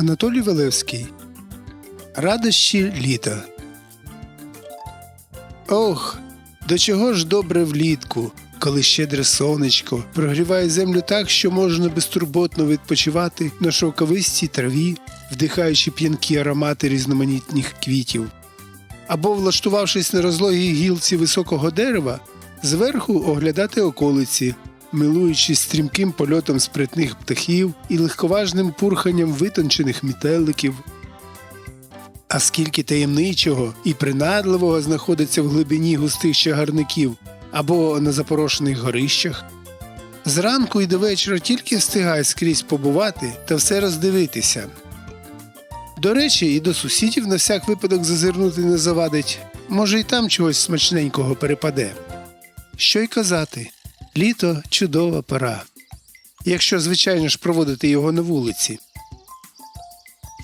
Анатолій Велевський. Радощі літа. Ох, до чого ж добре влітку, коли щедре сонечко прогріває землю так, що можна безтурботно відпочивати на шовковистій траві, вдихаючи п'янкі аромати різноманітних квітів. Або, влаштувавшись на розлогій гілці високого дерева, зверху оглядати околиці, милуючись стрімким польотом спритних птахів і легковажним пурханням витончених мітеликів. А скільки таємничого і принадливого знаходиться в глибині густих чагарників або на запорошених горищах. Зранку і до вечора тільки встигає скрізь побувати та все роздивитися. До речі, і до сусідів на всяк випадок зазирнути не завадить, може, і там чогось смачненького перепаде. Що й казати, літо чудова пора. Якщо, звичайно ж, проводити його на вулиці.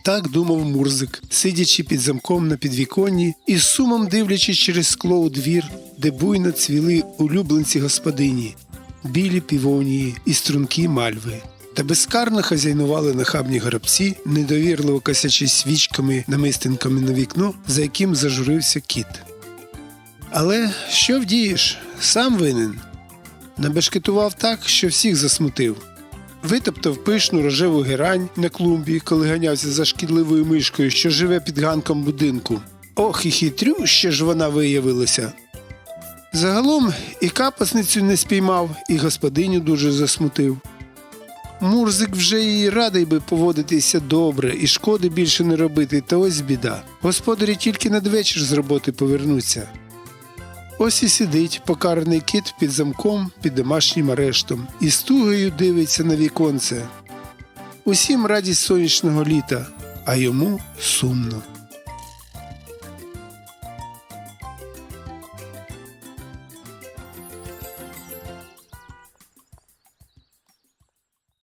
Так думав Мурзик, сидячи під замком на підвіконні і з сумом дивлячись через скло у двір, де буйно цвіли улюбленці господині, білі півонії і стрункі мальви. Та безкарно хазяйнували нахабні грабці, недовірливо косячись свічками намистинками на вікно, за яким зажурився кіт. Але що вдієш, сам винен. Набешкетував так, що всіх засмутив. Витоптав пишну рожеву герань на клумбі, коли ганявся за шкідливою мишкою, що живе під ганком будинку. Ох, і хитрюща ж вона виявилася. Загалом і капасницю не спіймав, і господиню дуже засмутив. Мурзик вже і радий би поводитися добре, і шкоди більше не робити, та ось біда. Господарі тільки надвечір з роботи повернуться. Ось і сидить покараний кіт під замком під домашнім арештом і з тугою дивиться на віконце. Усім радість сонячного літа, а йому сумно.